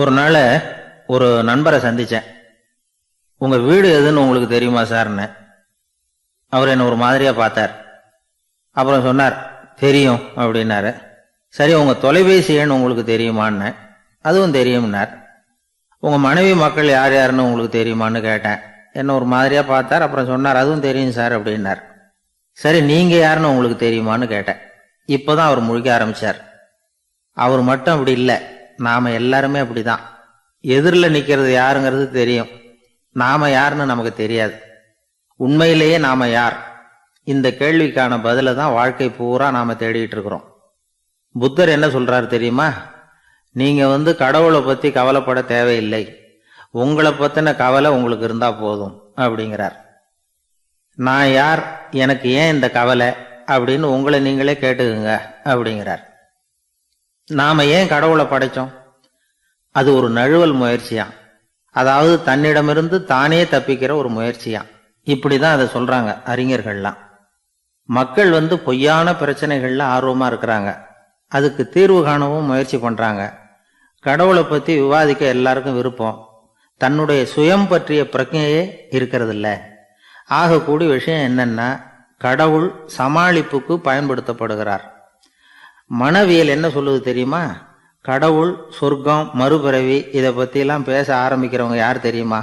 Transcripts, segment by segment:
ஒரு நாள் ஒரு நண்பரை சந்தித்தேன் உங்கள் வீடு எதுன்னு உங்களுக்கு தெரியுமா சார்னு? அவர் என்னை ஒரு மாதிரியாக பார்த்தார். அப்புறம் சொன்னார் தெரியும் அப்படின்னாரு. சரி உங்கள் தொலைபேசி எண் உங்களுக்கு தெரியுமான்னு? அதுவும் தெரியும்னார். உங்கள் மனைவி மக்கள் யார் யாருன்னு உங்களுக்கு தெரியுமான்னு கேட்டேன். என்ன ஒரு மாதிரியாக பார்த்தார் அப்புறம் சொன்னார் அதுவும் தெரியும் சார் அப்படின்னார். சரி நீங்கள் யாருன்னு உங்களுக்கு தெரியுமான்னு கேட்டேன். இப்போ தான் அவர் முழிக்க ஆரம்பிச்சார். அவர் மட்டும் அப்படி இல்லை. நாம் எல்லாருமே அப்படிதான். எதிரில் நிற்கிறது யாருங்கிறது தெரியும். நாம் யாருன்னு நமக்கு தெரியாது. உண்மையிலேயே நாம் யார்? இந்த கேள்விக்கான பதிலை தான் வாழ்க்கை பூரா நாம் தேடிக்கிட்டு இருக்கிறோம். புத்தர் என்ன சொல்கிறார் தெரியுமா? நீங்கள் வந்து கடவுளை பற்றி கவலைப்பட தேவையில்லை. உங்களை பற்றின கவலை உங்களுக்கு இருந்தால் போதும் அப்படிங்கிறார். நான் யார்? எனக்கு ஏன் இந்த கவலை? அப்படின்னு உங்களை நீங்களே கேட்டுக்குங்க அப்படிங்கிறார். நாம ஏன் கடவுளை படைச்சோம்? அது ஒரு நழுவல் முயற்சியா? அதாவது தன்னிடமிருந்து தானே தப்பிக்கிற ஒரு முயற்சியாம் இப்படிதான் அதை சொல்றாங்க அறிஞர்கள்லாம். மக்கள் வந்து பொய்யான பிரச்சனைகள்ல ஆர்வமா இருக்கிறாங்க. அதுக்கு தீர்வு காணவும் முயற்சி பண்றாங்க. கடவுளை பத்தி விவாதிக்க எல்லாருக்கும் விருப்பம். தன்னுடைய சுயம் பற்றிய பிரஜையே இருக்கிறதில்ல. ஆகக்கூடிய விஷயம் என்னன்னா கடவுள் சமாளிப்புக்கு பயன்படுத்தப்படுகிறார். மனவியல் என்ன சொல்லுது தெரியுமா? கடவுள் சொர்க்கம் மறுபிறவி இதை பற்றிலாம் பேச ஆரம்பிக்கிறவங்க யார் தெரியுமா?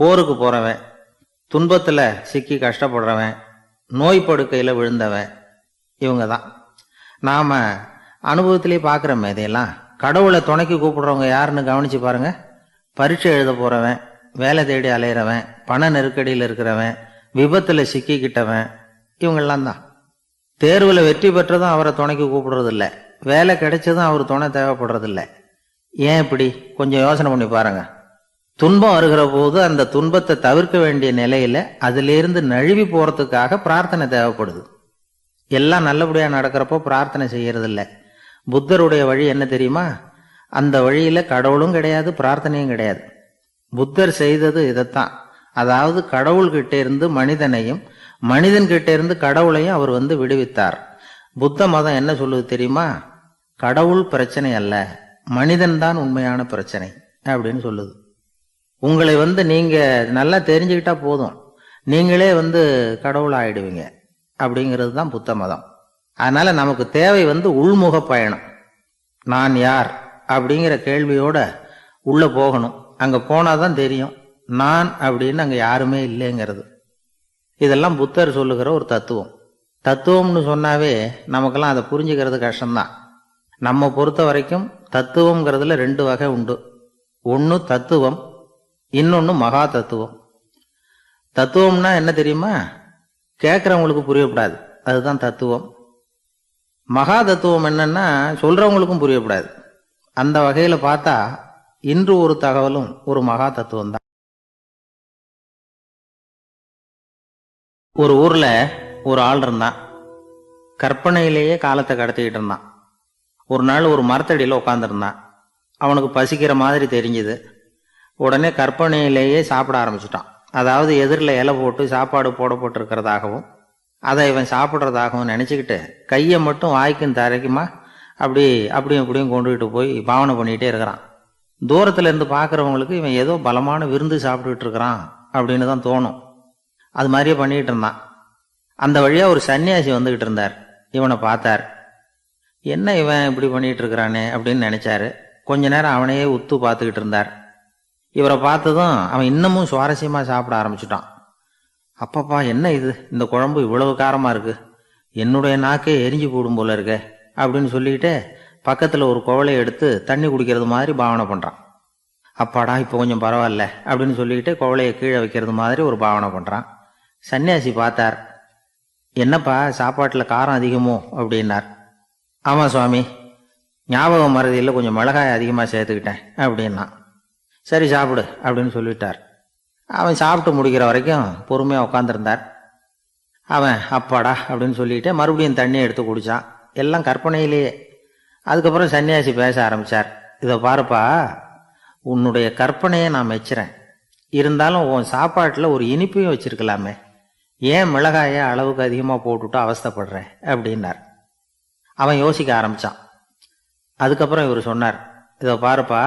போருக்கு போகிறவன் துன்பத்தில் சிக்கி கஷ்டப்படுறவன் நோய் படுக்கையில் விழுந்தவன் இவங்க தான் நாம் அனுபவத்திலே பார்க்குறோமே இதையெல்லாம். கடவுளை துணைக்கு கூப்பிடுறவங்க யாருன்னு கவனித்து பாருங்க. பரீட்சை எழுத போகிறவன் வேலை தேடி அலையிறவன் பண நெருக்கடியில் இருக்கிறவன் விபத்தில் சிக்கிக்கிட்டவன் இவங்கெல்லாம் தான். தேர்வில் வெற்றி பெற்றதும் அவரை துணைக்கு கூப்பிடுறதில்ல. வேலை கிடைச்சதும் அவர் துணை தேவைப்படுறதில்ல. ஏன் இப்படி? கொஞ்சம் யோசனை பண்ணி பாருங்க. துன்பம் வருகிற போது அந்த துன்பத்தை தவிர்க்க வேண்டிய நிலையில அதிலிருந்து நழுவி போறதுக்காக பிரார்த்தனை தேவைப்படுது. எல்லாம் நல்லபடியா நடக்கிறப்போ பிரார்த்தனை செய்யறது புத்தருடைய வழி என்ன தெரியுமா? அந்த வழியில கடவுளும் கிடையாது பிரார்த்தனையும் கிடையாது. புத்தர் செய்தது இதைத்தான். அதாவது கடவுள்கிட்ட இருந்து மனிதனையும் மனிதன்கிட்ட இருந்து கடவுளையும் அவர் வந்து விடுவித்தார். புத்த மதம் என்ன சொல்லுது தெரியுமா? கடவுள் பிரச்சனை அல்ல மனிதன் தான் உண்மையான பிரச்சனை அப்படின்னு சொல்லுது. உங்களை வந்து நீங்க நல்லா தெரிஞ்சுக்கிட்டா போதும். நீங்களே வந்து கடவுள் ஆயிடுவீங்க அப்படிங்கிறது தான் புத்த மதம். அதனால நமக்கு தேவை வந்து உள்முக பயணம். நான் யார் அப்படிங்கிற கேள்வியோட உள்ள போகணும். அங்க போனாதான் தெரியும். நான் அப்படின்னு அங்க யாருமே இல்லைங்கிறது. இதெல்லாம் புத்தர் சொல்லுகிற ஒரு தத்துவம். தத்துவம்னு சொன்னாவே நமக்கெல்லாம் அதை புரிஞ்சுக்கிறது கஷ்டம்தான். நம்ம பொறுத்த வரைக்கும் தத்துவம்ங்கிறதுல ரெண்டு வகை உண்டு. ஒன்று தத்துவம் இன்னொன்று மகா தத்துவம். தத்துவம்னா என்ன தெரியுமா? கேட்குறவங்களுக்கு புரியக்கூடாது அதுதான் தத்துவம். மகா தத்துவம் என்னன்னா சொல்றவங்களுக்கும் புரியக்கூடாது அந்த வகையில் பார்த்தா இன்று ஒரு தகவலும் ஒரு மகா தத்துவம் தான் ஒரு ஊர்ல ஒரு ஆள் இருந்தான். கற்பனையிலேயே காலத்தை கடத்திக்கிட்டு இருந்தான். ஒரு நாள் ஒரு மரத்தடியில் உட்காந்துருந்தான் அவனுக்கு பசிக்கிற மாதிரி தெரிஞ்சுது. உடனே கற்பனையிலேயே சாப்பிட ஆரம்பிச்சிட்டான். அதாவது எதிரில் இலை போட்டு சாப்பாடு போடப்பட்டிருக்கிறதாகவும் அதை இவன் சாப்பிட்றதாகவும் நினச்சிக்கிட்டு கையை மட்டும் வாய்க்கும் தரைக்குமா அப்படி அப்படியும் இப்படியும் கொண்டுகிட்டு போய் பாவனை பண்ணிகிட்டே இருக்கிறான். தூரத்தில் இருந்து பார்க்குறவங்களுக்கு இவன் ஏதோ பலமான விருந்து சாப்பிட்டுக்கிட்டு இருக்கிறான் அப்படின்னு தான் தோணும். அது மாதிரியே பண்ணிக்கிட்டு இருந்தான். அந்த வழியாக ஒரு சன்னியாசி வந்துக்கிட்டு இருந்தார். இவனை பார்த்தார். என்ன இவன் இப்படி பண்ணிகிட்டு இருக்கிறானே? அப்படின்னு நினச்சாரு. கொஞ்ச நேரம் அவனையே உத்து பார்த்துக்கிட்டு இருந்தார். இவரை பார்த்ததும் அவன் இன்னமும் சுவாரஸ்யமாக சாப்பிட ஆரம்பிச்சிட்டான். அப்பப்பா என்ன இது? இந்த குழம்பு இவ்வளவு காரமாக இருக்கு. என்னுடைய நாக்கே எரிஞ்சு போடும் போல இருக்கே அப்படின்னு சொல்லிக்கிட்டு பக்கத்தில் ஒரு குவலையை எடுத்து தண்ணி குடிக்கிறது மாதிரி பாவனை பண்ணுறான் அப்பாடா இப்போ கொஞ்சம் பரவாயில்ல அப்படின்னு சொல்லிக்கிட்டு குவலையை கீழே வைக்கிறது மாதிரி ஒரு பாவனை பண்ணுறான் சன்னியாசி பார்த்தார். என்னப்பா சாப்பாட்டில் காரம் அதிகமோ? அப்படின்னார். ஆமாம் சுவாமி ஞாபகம் மறதியில் கொஞ்சம் மிளகாய் அதிகமாக சேர்த்துக்கிட்டேன் அப்படின்னா சரி சாப்பிடு அப்படின்னு சொல்லிட்டார். அவன் சாப்பிட்டு முடிக்கிற வரைக்கும் பொறுமையாக உட்காந்துருந்தார் அவன் அப்பாடா அப்படின்னு சொல்லிட்டு மறுபடியும் தண்ணி எடுத்து குடிச்சான். எல்லாம் கற்பனையிலேயே. அதுக்கப்புறம் சன்னியாசி பேச ஆரம்பித்தார் இதை பாருப்பா உன்னுடைய கற்பனையை நான் மெச்சுறேன். இருந்தாலும் உன் சாப்பாட்டில் ஒரு இனிப்பையும் வச்சிருக்கலாமே. ஏன் மிளகாயை அளவுக்கு அதிகமாக போட்டுட்டு அவஸ்தைப்படுற? அப்படின்னார். அவன் யோசிக்க ஆரம்பித்தான் அதுக்கப்புறம் இவர் சொன்னார் இதை பாருப்பா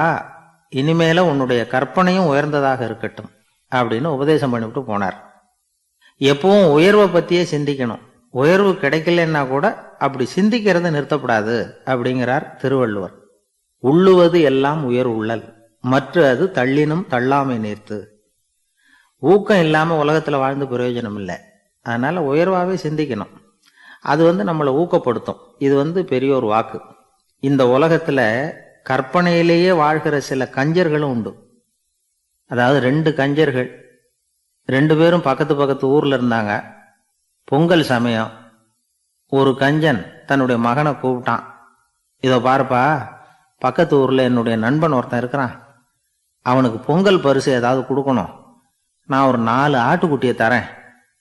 இனிமேல உன்னுடைய கற்பனையும் உயர்ந்ததாக இருக்கட்டும் அப்படின்னு உபதேசம் பண்ணிவிட்டு போனார். எப்பவும் உயர்வை பற்றியே சிந்திக்கணும். உயர்வு கிடைக்கலன்னா கூட அப்படி சிந்திக்கிறத நிறுத்தப்படாது அப்படிங்கிறார் திருவள்ளுவர். உள்ளுவது எல்லாம் உயர் உள்ளல் மற்ற அது தள்ளினும் தள்ளாமை நேர்த்து. ஊக்கம் இல்லாமல் உலகத்தில் வாழ்ந்து பிரயோஜனம் இல்லை அதனால் உயர்வாகவே சிந்திக்கணும். அது வந்து நம்மளை ஊக்கப்படுத்தும். இது வந்து பெரிய ஒரு வாக்கு. இந்த உலகத்தில் கற்பனையிலேயே வாழ்கிற சில கஞ்சர்களும் உண்டு. அதாவது ரெண்டு கஞ்சர்கள். ரெண்டு பேரும் பக்கத்து பக்கத்து ஊரில் இருந்தாங்க. பொங்கல் சமயம் ஒரு கஞ்சன் தன்னுடைய மகனை கூப்பிட்டான். இதோ பாருப்பா பக்கத்து ஊரில் என்னுடைய நண்பன் ஒருத்தன் இருக்கிறான். அவனுக்கு பொங்கல் பரிசு ஏதாவது கொடுக்கணும். நான் ஒரு நாலு ஆட்டுக்குட்டியை தரேன்.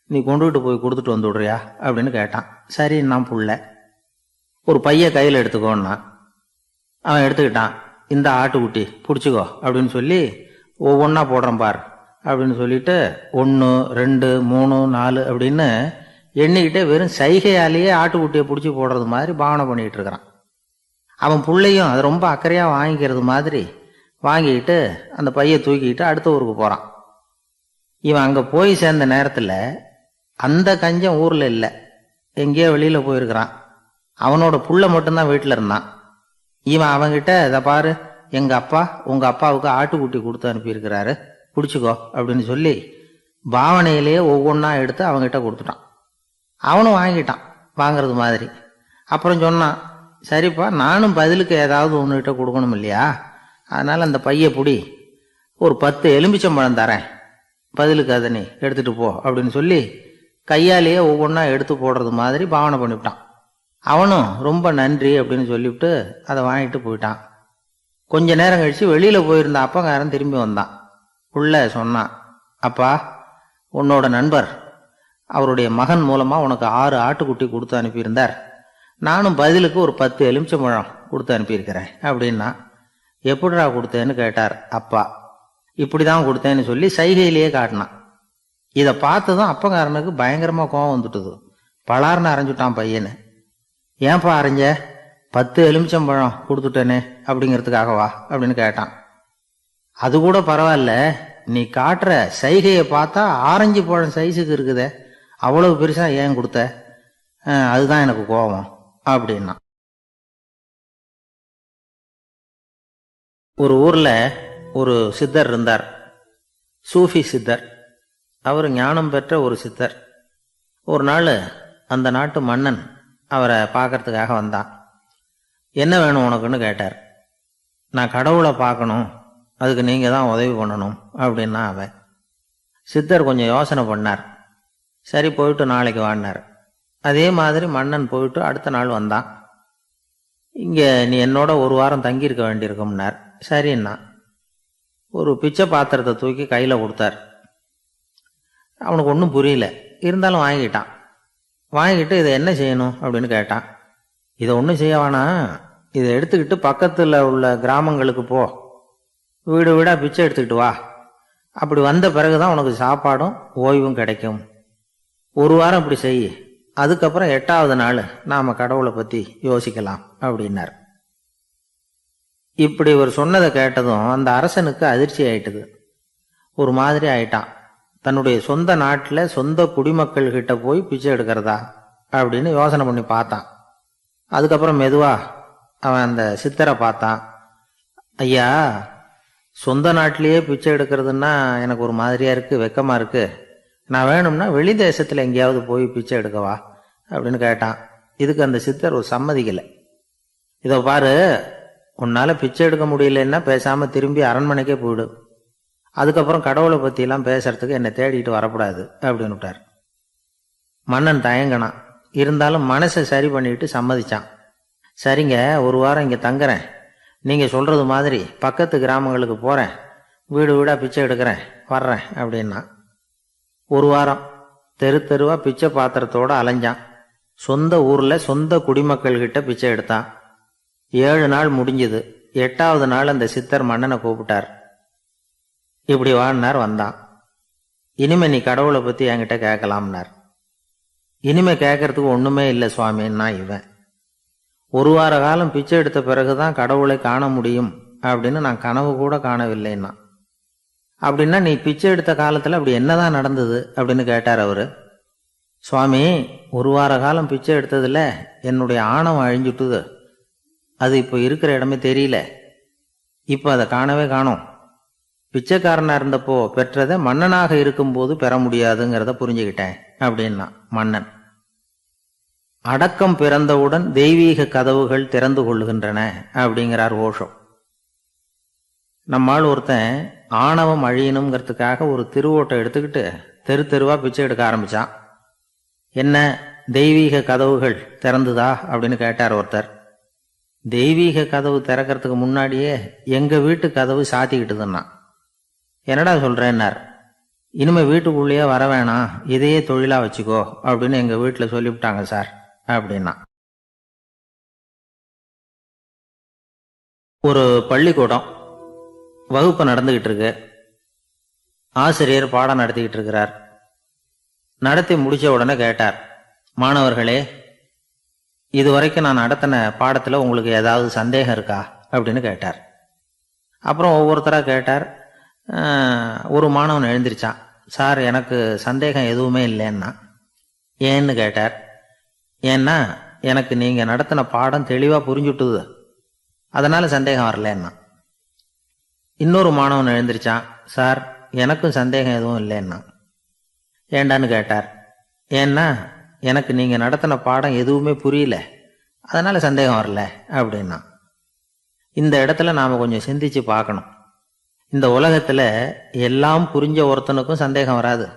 நீ கொண்டுகிட்டு போய் கொடுத்துட்டு வந்து விடுறியா? அப்படின்னு கேட்டான். சரி நான் புள்ள. ஒரு பைய கையில் எடுத்துக்கோன்னா அவன் எடுத்துக்கிட்டான். இந்த ஆட்டுக்குட்டி பிடிச்சிக்கோ அப்படின்னு சொல்லி ஒவ்வொன்றா போடுறேன் பார் அப்படின்னு சொல்லிட்டு ஒன்று ரெண்டு மூணு நாலு அப்படின்னு எண்ணிக்கிட்டே வெறும் சைகையாலேயே ஆட்டுக்குட்டியை பிடிச்சி போடுறது மாதிரி பாவனை பண்ணிக்கிட்டு இருக்கிறான். அவன் பிள்ளையும் அது ரொம்ப அக்கறையாக வாங்கிக்கிறது மாதிரி வாங்கிக்கிட்டு அந்த பையை தூக்கிக்கிட்டு அடுத்த ஊருக்கு போகிறான் இவன் அங்கே போய் சேர்ந்த நேரத்தில் அந்த கஞ்சம் ஊரில் இல்லை. எங்கேயோ வெளியில் போயிருக்கிறான். அவனோட புள்ள மட்டும்தான் வீட்டில் இருந்தான். இவன் அவன்கிட்ட இதை பாரு எங்கள் அப்பா உங்கள் அப்பாவுக்கு ஆட்டுக்குட்டி கொடுத்து அனுப்பியிருக்கிறாரு. பிடிச்சிக்கோ அப்படின்னு சொல்லி பாவனையிலேயே ஒவ்வொன்றா எடுத்து அவன்கிட்ட கொடுத்துட்டான். அவனும் வாங்கிட்டான் வாங்கிறது மாதிரி. அப்புறம் சொன்னான் சரிப்பா நானும் பதிலுக்கு ஏதாவது ஒன்றுகிட்ட கொடுக்கணும் இல்லையா? அதனால் அந்த பைய பிடி ஒரு பத்து எலும்பிச்சம்பழம் தரேன். பதிலுக்கு அதை நீ எடுத்துகிட்டு போ அப்படின்னு சொல்லி கையாலேயே ஒவ்வொன்றா எடுத்து போடுறது மாதிரி பாவனை பண்ணிவிட்டான். அவனும் ரொம்ப நன்றி அப்படின்னு சொல்லிவிட்டு அதை வாங்கிட்டு போயிட்டான். கொஞ்ச நேரம் கழித்து வெளியில் போயிருந்த அப்பங்காரன் திரும்பி வந்தான். உள்ளே சொன்னான் அப்பா உன்னோட நண்பர் அவருடைய மகன் மூலமாக உனக்கு ஆறு ஆட்டுக்குட்டி கொடுத்து அனுப்பியிருந்தார். நானும் பதிலுக்கு ஒரு பத்து எலுமிச்சம்பழம் கொடுத்து அனுப்பியிருக்கிறேன் அப்படின்னா எப்படிடா கொடுத்தேன்னு கேட்டார் அப்பா. இப்படி தான் கொடுத்தேன்னு சொல்லி சைகையிலேயே காட்டினான். இதை பார்த்ததும் அப்பங்காரனுக்கு பயங்கரமாக கோவம் வந்துட்டுது. பலார்னு அரைஞ்சுட்டான் பையனு. ஏன்பா அரைஞ்ச? பத்து எலுமிச்சம்பழம் கொடுத்துட்டேனே அப்படிங்கிறதுக்காகவா அப்படின்னு கேட்டான். அது கூட பரவாயில்ல நீ காட்டுற சைகையை பார்த்தா ஆரஞ்சு பழம் சைஸுக்கு இருக்குதே அவ்வளவு பெருசாக ஏன் கொடுத்த? அதுதான் எனக்கு கோபம் அப்படின்னா ஒரு ஊரில் ஒரு சித்தர் இருந்தார். சூஃபி சித்தர். அவர் ஞானம் பெற்ற ஒரு சித்தர். ஒரு நாள் அந்த நாட்டு மன்னன் அவரை பார்க்கறதுக்காக வந்தான். என்ன வேணும் உனக்குன்னு? கேட்டார். நான் கடவுளை பார்க்கணும். அதுக்கு நீங்கள் தான் உதவி பண்ணணும் அப்படின்னா அவன். சித்தர் கொஞ்சம் யோசனை பண்ணார். சரி போயிட்டு நாளைக்கு வாடினார் அதே மாதிரி மன்னன் போயிட்டு அடுத்த நாள் வந்தான். இங்கே நீ என்னோட ஒரு வாரம் தங்கியிருக்க வேண்டியிருக்கும்னார். சரின்னா ஒரு பிச்சை பாத்திரத்தை தூக்கி கையில் கொடுத்தார். அவனுக்கு ஒன்றும் புரியல. இருந்தாலும் வாங்கிட்டான் வாங்கிட்டு இதை என்ன செய்யணும் அப்படின்னு கேட்டான். இதை ஒன்றும் செய்ய வேணாம். இதை எடுத்துக்கிட்டு பக்கத்தில் உள்ள கிராமங்களுக்கு போ. வீடு வீடாக பிச்சை எடுத்துக்கிட்டு வா. அப்படி வந்த பிறகு தான் உனக்கு சாப்பாடும் ஓய்வும் கிடைக்கும். ஒரு வாரம் இப்படி செய். அதுக்கப்புறம் எட்டாவது நாள் நாம் கடவுளை பற்றி யோசிக்கலாம் அப்படின்னார். இப்படி இவர் சொன்னதை கேட்டதும் அந்த அரசனுக்கு அதிர்ச்சி ஆயிட்டுது. ஒரு மாதிரி ஆயிட்டான். தன்னுடைய சொந்த நாட்டில் சொந்த குடிமக்கள் கிட்ட போய் பிச்சை எடுக்கிறதா அப்படின்னு யோசனை பண்ணி பார்த்தான். அதுக்கப்புறம் மெதுவா அவன் அந்த சித்தரை பார்த்தான். ஐயா சொந்த நாட்டிலேயே பிச்சை எடுக்கிறதுன்னா எனக்கு ஒரு மாதிரியா இருக்கு வெக்கமா இருக்கு. நான் வேணும்னா வெளி தேசத்தில் எங்கேயாவது போய் பிச்சை எடுக்கவா அப்படின்னு கேட்டான். இதுக்கு அந்த சித்தர் ஒரு சம்மதிக்கலை. இதோ பாரு உன்னால் பிச்சை எடுக்க முடியலன்னா பேசாமல் திரும்பி அரண்மனைக்கே போயிடு. அதுக்கப்புறம் கடவுளை பற்றிலாம் பேசுகிறதுக்கு பேசுறதுக்கு என்னை தேடிட்டு வரக்கூடாது அப்படின்னு விட்டார். மன்னன் தயங்கினான். இருந்தாலும் மனசை சரி பண்ணிட்டு சம்மதிச்சான். சரிங்க ஒரு வாரம் இங்கே தங்குறேன். நீங்கள் சொல்கிறது மாதிரி பக்கத்து கிராமங்களுக்கு போகிறேன் வீடு வீடாக பிச்சை எடுக்கிறேன். வர்றேன் அப்படின்னா. ஒரு வாரம் தெரு தெருவாக பிச்சை பாத்திரத்தோட அலைஞ்சான். சொந்த ஊரில் சொந்த குடிமக்கள்கிட்ட பிச்சை எடுத்தான். ஏழு நாள் முடிஞ்சது. எட்டாவது நாள் அந்த சித்தர் மன்னனை கூப்பிட்டார். இப்படி வாழ்னார் வந்தான். இனிமே நீ கடவுளை பத்தி என்கிட்ட கேட்கலாம்னார். இனிமே கேட்கறதுக்கு ஒண்ணுமே இல்லை சுவாமின்னா இவன். ஒரு வார காலம் பிச்சை எடுத்த பிறகுதான் கடவுளை காண முடியும் அப்படின்னு நான் கனவு கூட காணவில்லைன்னா. அப்படின்னா நீ பிச்சை எடுத்த காலத்தில் அப்படி என்னதான் நடந்தது அப்படின்னு கேட்டார் அவரு. சுவாமி ஒரு வார காலம் பிச்சை எடுத்ததுல என்னுடைய ஆணவம் அழிஞ்சுட்டுது. அது இப்போ இருக்கிற இடமே தெரியல. இப்போ அதை காணவே காணும். பிச்சைக்காரனா இருந்தப்போ பெற்றதை மன்னனாக இருக்கும்போது பெற முடியாதுங்கிறத புரிஞ்சுக்கிட்டேன் அப்படின்னா மன்னன். அடக்கம் பிறந்தவுடன் தெய்வீக கதவுகள் திறந்து கொள்ளுகின்றன அப்படிங்கிறார் ஓஷோ. நம்மால் ஒருத்தன் ஆணவம் அழியணுங்கிறதுக்காக ஒரு திருவோட்டை எடுத்துக்கிட்டு தெரு தெருவா பிச்சை எடுக்க ஆரம்பிச்சான். என்ன தெய்வீக கதவுகள் திறந்துதா அப்படின்னு கேட்டார் ஒருத்தர். தெய்வீக கதவு திறக்கிறதுக்கு முன்னாடியே எங்க வீட்டு கதவு சாத்திக்கிட்டுதுன்னா என்னடா சொல்கிறேன்னார் இனிமேல் வீட்டுக்குள்ளேயே வர வேணாம். இதையே தொழிலாக வச்சுக்கோ அப்படின்னு எங்கள் வீட்டில் சொல்லிவிட்டாங்க சார் அப்படின்னா. ஒரு பள்ளிக்கூடம் வகுப்பு நடந்துக்கிட்டு இருக்கு. ஆசிரியர் பாடம் நடத்திக்கிட்டு இருக்கிறார். நடத்தி முடிச்ச உடனே கேட்டார் மாணவர்களே இதுவரைக்கும் நான் நடத்தின பாடத்தில் உங்களுக்கு ஏதாவது சந்தேகம் இருக்கா? அப்படின்னு கேட்டார். அப்புறம் ஒவ்வொருத்தராக கேட்டார் ஒரு மாணவன் எழுந்திருச்சான். சார் எனக்கு சந்தேகம் எதுவுமே இல்லைன்னா? ஏன்னு கேட்டார். ஏன்னா எனக்கு நீங்கள் நடத்தின பாடம் தெளிவாக புரிஞ்சுட்டுது. அதனால சந்தேகம் வரலன்னா? இன்னொரு மாணவன் எழுந்திருச்சான். சார் எனக்கும் சந்தேகம் எதுவும் இல்லைன்னா? ஏண்டான்னு கேட்டார். ஏன்னா எனக்கு நீங்கள் நடத்தின பாடம் எதுவுமே புரியல. அதனால சந்தேகம் வரல. அப்படின்னா இந்த இடத்துல நாம் கொஞ்சம் சிந்திச்சு பார்க்கணும். இந்த உலகத்தில் எல்லாம் புரிஞ்ச ஒருத்தனுக்கும் சந்தேகம் வராது.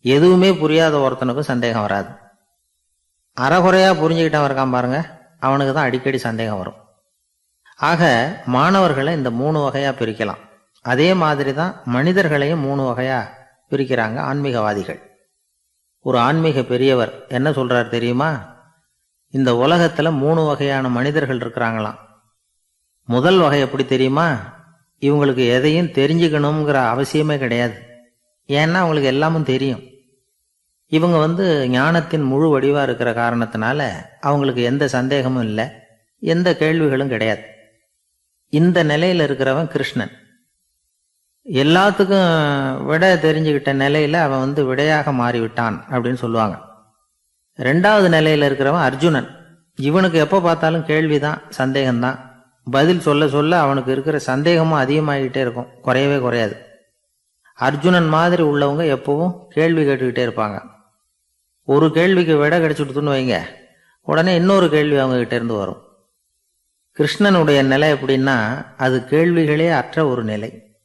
எதுவுமே புரியாத ஒருத்தனுக்கும் சந்தேகம் வராது. அறகுறையாக புரிஞ்சுக்கிட்டவன் இருக்கான் பாருங்க அவனுக்கு தான் அடிக்கடி சந்தேகம் வரும். ஆக மாணவர்களை இந்த மூணு வகையாக பிரிக்கலாம். அதே மாதிரி தான் மனிதர்களையும் மூணு வகையாக பிரிக்கிறாங்க ஆன்மீகவாதிகள். ஒரு ஆன்மீக பெரியவர் என்ன சொல்றார் தெரியுமா? இந்த உலகத்துல மூணு வகையான மனிதர்கள் இருக்கிறாங்களாம். முதல் வகை எப்படி தெரியுமா? இவங்களுக்கு எதையும் தெரிஞ்சுக்கணுங்கிற அவசியமே கிடையாது. ஏன்னா அவங்களுக்கு எல்லாமும் தெரியும். இவங்க வந்து ஞானத்தின் முழு வடிவாக இருக்கிற காரணத்தினால அவங்களுக்கு எந்த சந்தேகமும் இல்லை. எந்த கேள்விகளும் கிடையாது. இந்த நிலையில் இருக்கிறவன் கிருஷ்ணன். எல்லாத்துக்கும் விட தெரிஞ்சுக்கிட்ட நிலையில் அவன் வந்து விடையாக மாறிவிட்டான் அப்படின்னு சொல்லுவாங்க. ரெண்டாவது நிலையில் இருக்கிறவன் அர்ஜுனன். இவனுக்கு எப்போ பார்த்தாலும் கேள்விதான் சந்தேகம்தான். பதில் சொல்ல சொல்ல அவனுக்கு இருக்கிற சந்தேகமும் அதிகமாகிட்டே இருக்கும். குறையவே குறையாது. அர்ஜுனன் மாதிரி உள்ளவங்க எப்பவும் கேள்வி கேட்டுக்கிட்டே இருப்பாங்க. ஒரு கேள்விக்கு விட கிடைச்சுட்டுன்னு வைங்க. உடனே இன்னொரு கேள்வி அவங்ககிட்ட இருந்து வரும். கிருஷ்ணனுடைய நிலை எப்படின்னா அது கேள்விகளே அற்ற ஒரு நிலை.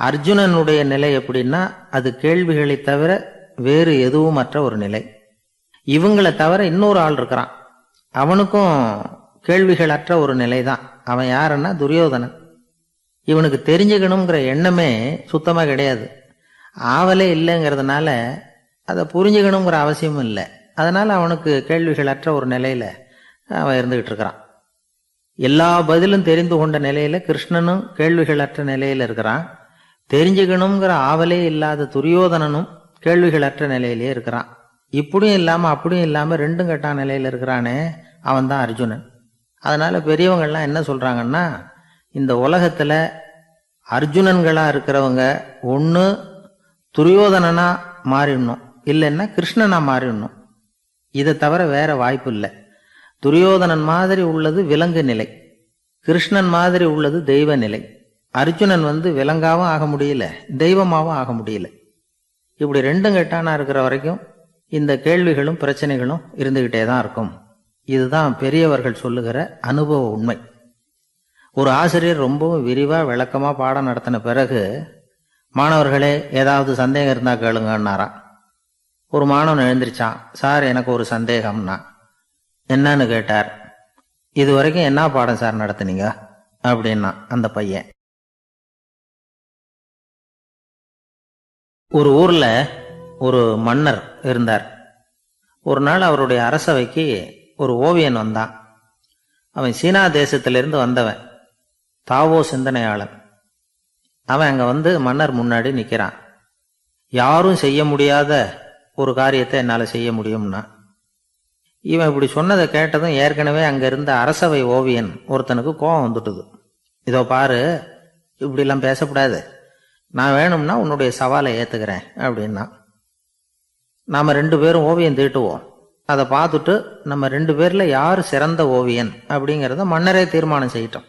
அர்ஜுனனுடைய நிலை எப்படின்னா அது கேள்விகளை தவிர வேறு எதுவும் அற்ற ஒரு நிலை. இவங்களை தவிர இன்னொரு ஆள் இருக்கிறான். அவனுக்கும் கேள்விகள் அற்ற ஒரு நிலை தான் அவன் யாருன்னா துரியோதனன். இவனுக்கு தெரிஞ்சுக்கணுங்கிற எண்ணமே சுத்தமாக கிடையாது. ஆவலே இல்லைங்கிறதுனால அதை புரிஞ்சுக்கணுங்கிற அவசியமும் இல்லை. அதனால் அவனுக்கு கேள்விகள் அற்ற ஒரு நிலையில் அவன் இருந்துகிட்டு இருக்கிறான். எல்லா பதிலும் தெரிந்து கொண்ட நிலையில் கிருஷ்ணனும் கேள்விகள் அற்ற நிலையில் இருக்கிறான். தெரிஞ்சுக்கணுங்கிற ஆவலே இல்லாத துரியோதனனும் கேள்விகள் அற்ற நிலையிலே இருக்கிறான். இப்படியும் இல்லாமல் அப்படியும் இல்லாமல் ரெண்டும் கட்டான நிலையில் இருக்கிறானே அவன் தான் அர்ஜுனன். அதனால் பெரியவங்கள்லாம் என்ன சொல்கிறாங்கன்னா இந்த உலகத்தில் அர்ஜுனன்களாக இருக்கிறவங்க ஒன்று துரியோதனனாக மாறிடணும் இல்லைன்னா கிருஷ்ணனாக மாறிடணும். இதை தவிர வேற வாய்ப்பு இல்லை. துரியோதனன் மாதிரி உள்ளது விலங்கு நிலை கிருஷ்ணன் மாதிரி உள்ளது தெய்வ நிலை. அர்ஜுனன் வந்து விலங்காவும் ஆக முடியல தெய்வமாகவும் ஆக முடியல. இப்படி ரெண்டும் கெட்டானா இருக்கிற வரைக்கும் இந்த கேள்விகளும் பிரச்சனைகளும் இருந்துக்கிட்டே தான் இருக்கும். இதுதான் பெரியவர்கள் சொல்லுகிற அனுபவ உண்மை. ஒரு ஆசிரியர் ரொம்பவும் விரிவாக விளக்கமாக பாடம் நடத்தின பிறகு மாணவர்களே ஏதாவது சந்தேகம் இருந்தால் கேளுங்கன்னாராம் ஒரு மாணவன் எழுந்திருச்சான் சார் எனக்கு ஒரு சந்தேகம்னா. என்னன்னு கேட்டார். இது வரைக்கும் என்ன பாடம் சார் நடத்துனீங்க? அப்படின்னா அந்த பையன். ஒரு ஊரில் ஒரு மன்னர் இருந்தார். ஒரு நாள் அவருடைய அரசவைக்கு ஒரு ஓவியன் வந்தான். அவன் சீனா தேசத்திலிருந்து வந்தவன். தாவோ சிந்தனையாளன். அவன் அங்கே வந்து மன்னர் முன்னாடி நிற்கிறான் யாரும் செய்ய முடியாத ஒரு காரியத்தை என்னால் செய்ய முடியும்னா. இவன் இப்படி சொன்னதை கேட்டதும் ஏற்கனவே அங்கே இருந்த அரசவை ஓவியன் ஒருத்தனுக்கு கோபம் வந்துட்டுது. இதோ பாரு இப்படிலாம் பேசக்கூடாது. நான் வேணும்னா உன்னுடைய சவாலை ஏற்றுக்கிறேன் அப்படின்னா. நாம் ரெண்டு பேரும் ஓவியம் தீட்டுவோம். அதை பார்த்துட்டு நம்ம ரெண்டு பேரில் யார் சிறந்த ஓவியன் அப்படிங்கிறத மன்னரே தீர்மானம் செய்யட்டும்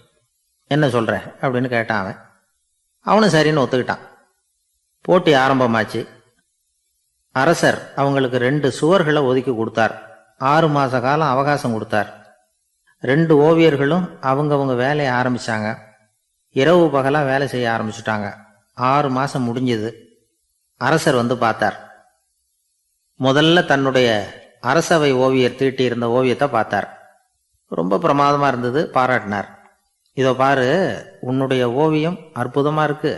என்ன சொல்கிற அப்படின்னு கேட்டான் அவன். அவனும் சரின்னு ஒத்துக்கிட்டான். போட்டி ஆரம்பமாச்சு. அரசர் அவங்களுக்கு ரெண்டு சுவர்களை ஒதுக்கி கொடுத்தார். ஆறு மாத காலம் அவகாசம் கொடுத்தார். ரெண்டு ஓவியர்களும் அவங்கவுங்க வேலையை ஆரம்பித்தாங்க இரவு பகலாக வேலை செய்ய ஆரம்பிச்சுட்டாங்க. ஆறு மாதம் முடிஞ்சது. அரசர் வந்து பார்த்தார். முதல்ல தன்னுடைய அரசவை ஓவியர் தீட்டி இருந்த ஓவியத்தை பார்த்தார். ரொம்ப பிரமாதமாக இருந்தது பாராட்டினார். இதோ பாரு உன்னுடைய ஓவியம் அற்புதமாக இருக்கு.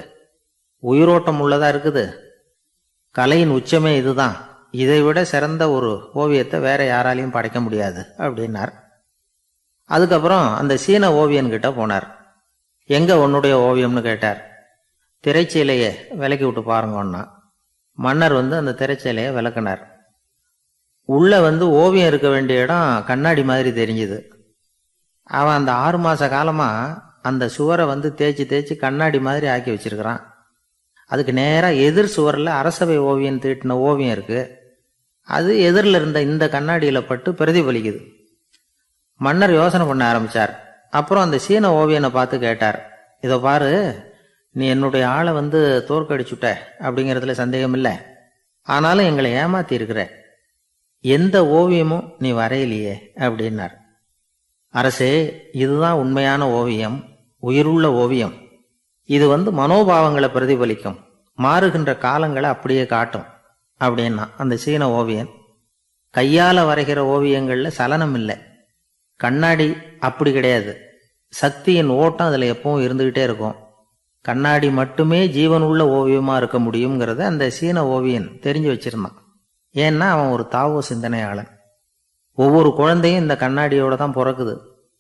உயிரோட்டம் உள்ளதா இருக்குது. கலையின் உச்சமே இதுதான். இதை விட சிறந்த ஒரு ஓவியத்தை வேற யாராலையும் படைக்க முடியாது அப்படின்னார். அதுக்கப்புறம் அந்த சீன ஓவியன்கிட்ட போனார். எங்க உன்னுடைய ஓவியம்னு கேட்டார். திரைச்சீலையை விலக்கி விட்டு பாருங்கன்னா மன்னர் வந்து அந்த திரைச்சீலையை விளக்குனார். உள்ளே வந்து ஓவியம் இருக்க வேண்டிய இடம் கண்ணாடி மாதிரி தெரிஞ்சுது. அவன் அந்த ஆறு மாத காலமாக அந்த சுவரை வந்து தேய்ச்சி தேய்ச்சி கண்ணாடி மாதிரி ஆக்கி வச்சிருக்கிறான். அதுக்கு நேராக எதிர் சுவரில் அரசவை ஓவியம் தீட்டின ஓவியம் இருக்குது அது எதிரில் இருந்த இந்த கண்ணாடியில் பட்டு பிரதிபலிக்குது. மன்னர் யோசனை பண்ண ஆரம்பிச்சார். அப்புறம் அந்த சீன ஓவியனை பார்த்து கேட்டார். இதை பாரு நீ என்னுடைய ஆளை வந்து தோற்கடிச்சுட்ட அப்படிங்கிறதுல சந்தேகம் இல்லை ஆனாலும் எங்களை ஏமாத்தி இருக்கிற எந்த ஓவியமும் நீ வரையலையே அப்படின்னார். அரசே இதுதான் உண்மையான ஓவியம் உயிருள்ள ஓவியம். இது வந்து மனோபாவங்களை பிரதிபலிக்கும் மாறுகின்ற காலங்களை அப்படியே காட்டும் அப்படின்னா அந்த சீன ஓவியன் கையால் வரைகிற ஓவியங்களில் சலனம் இல்லை. கண்ணாடி அப்படி கிடையாது. சக்தியின் ஓட்டம் அதில் எப்பவும் இருந்துக்கிட்டே இருக்கும். கண்ணாடி மட்டுமே ஜீவனுள்ள ஓவியமாக இருக்க முடியுங்கிறத அந்த சீன ஓவியன் தெரிஞ்சு வச்சிருந்தான். ஏன்னா அவன் ஒரு தாவோ சிந்தனையாளன். ஒவ்வொரு குழந்தையும் இந்த கண்ணாடியோட தான் பிறக்குது.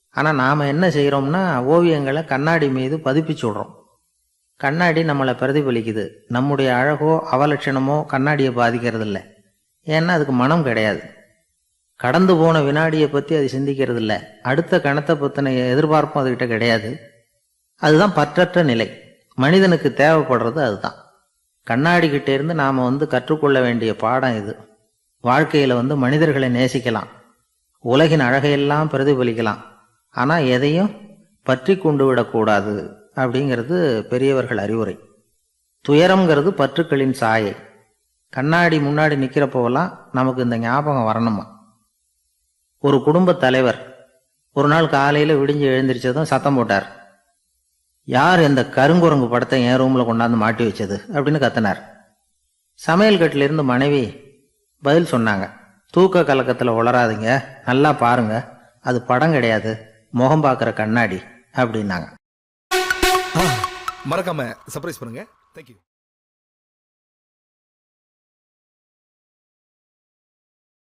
ஆனால் நாம் என்ன செய்கிறோம்னா ஓவியங்களை கண்ணாடி மீது பதிப்பிச்சு விடுறோம் கண்ணாடி நம்மளை பிரதிபலிக்குது. நம்முடைய அழகோ அவலட்சணமோ கண்ணாடியை பாதிக்கிறது இல்லை ஏன்னா அதுக்கு மனம் கிடையாது. கடந்து போன வினாடியை பற்றி அது சிந்திக்கிறது இல்லை அடுத்த கணத்தை பற்றின எதிர்பார்ப்பும் அதுகிட்ட கிடையாது. அதுதான் பற்றற்ற நிலை. மனிதனுக்கு தேவைப்படுறது அதுதான். கண்ணாடி கிட்டே இருந்து நாம் வந்து கற்றுக்கொள்ள வேண்டிய பாடம் இது. வாழ்க்கையில் வந்து மனிதர்களை நேசிக்கலாம். உலகின் அழகையெல்லாம் பிரதிபலிக்கலாம். ஆனால் எதையும் பற்றி கொண்டு விடக்கூடாது அப்படிங்கிறது பெரியவர்கள் அறிவுரை. துயரம்ங்கிறது பற்றுக்களின் சாயை. கண்ணாடி முன்னாடி நிற்கிறப்போலாம் நமக்கு இந்த ஞாபகம் வரணுமா? ஒரு குடும்ப தலைவர் ஒரு நாள் காலையில் விடிஞ்சு எழுந்திரிச்சதும் சத்தம் போட்டார். யார் இந்த கருங்குரங்கு படத்தை என் ரூமில் கொண்டாந்து மாட்டி வச்சது அப்படின்னு கத்தினார். சமையல் கட்டிலிருந்து மனைவி பதில் சொன்னாங்க. தூக்க கலக்கத்தில் உளராதிங்க நல்லா பாருங்க அது படம் கிடையாது முகம் பார்க்குற கண்ணாடி அப்படின்னாங்க. மறக்காம சர்ப்ரைஸ் பண்ணுங்க. தேங்க்யூ